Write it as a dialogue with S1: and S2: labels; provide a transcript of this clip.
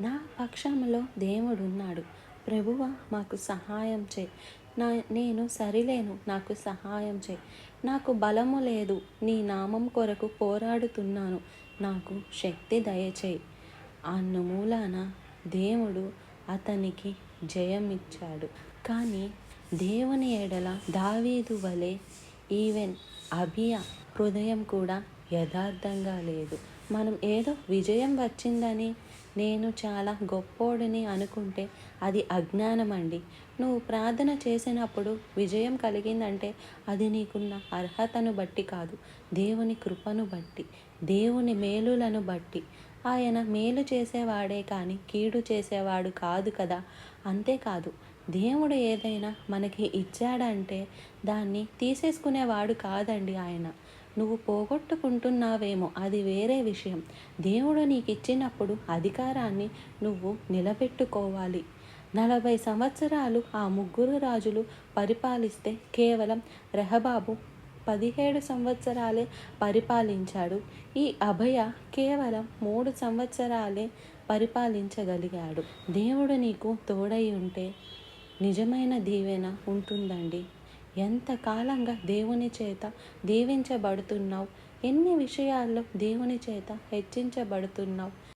S1: నా పక్షంలో దేవుడున్నాడు. ప్రభువ మాకు సహాయం చేయి. నా నేను సరిలేను నాకు సహాయం చేయి. నాకు బలము లేదు నీ నామం కొరకు పోరాడుతున్నాను. నాకు శక్తి దయచేయి. అన్నమూలాన దేవుడు అతనికి జయమిచ్చాడు. కానీ దేవుని ఎడల దావీదు వలె ఈవెన్ అభియ హృదయం కూడా యథార్థంగా లేదు. మనం ఏదో విజయం వచ్చిందని నేను చాలా గొప్పోడిని అనుకుంటే అది అజ్ఞానం అండి నువ్వు ప్రార్థన చేసినప్పుడు విజయం కలిగిందంటే అది నీకున్న అర్హతను బట్టి కాదు దేవుని కృపను బట్టి దేవుని మేలులను బట్టి. ఆయన మేలు చేసేవాడే కానీ కీడు చేసేవాడు కాదు కదా? అంతేకాదు దేవుడు ఏదైనా మనకి ఇచ్చాడంటే దాన్ని తీసేసుకునేవాడు కాదండి ఆయన. నువ్వు పోగొట్టుకుంటున్నావేమో అది వేరే విషయం. దేవుడు నీకు ఇచ్చినప్పుడు అధికారాన్ని నువ్వు నిలబెట్టుకోవాలి. నలభై సంవత్సరాలు ఆ ముగ్గురు రాజులు పరిపాలిస్తే కేవలం రెహబాబు పదిహేడు సంవత్సరాలే పరిపాలించాడు. ఈ అభయ కేవలం మూడు సంవత్సరాలే పరిపాలించగలిగాడు. దేవుడు నీకు తోడై ఉంటే నిజమైన దీవెన ఉంటుందండి. ఎంతకాలంగా దేవుని చేత దీవించబడుతున్నావు? ఎన్ని విషయాల్లో దేవుని చేత హెచ్చించబడుతున్నావు?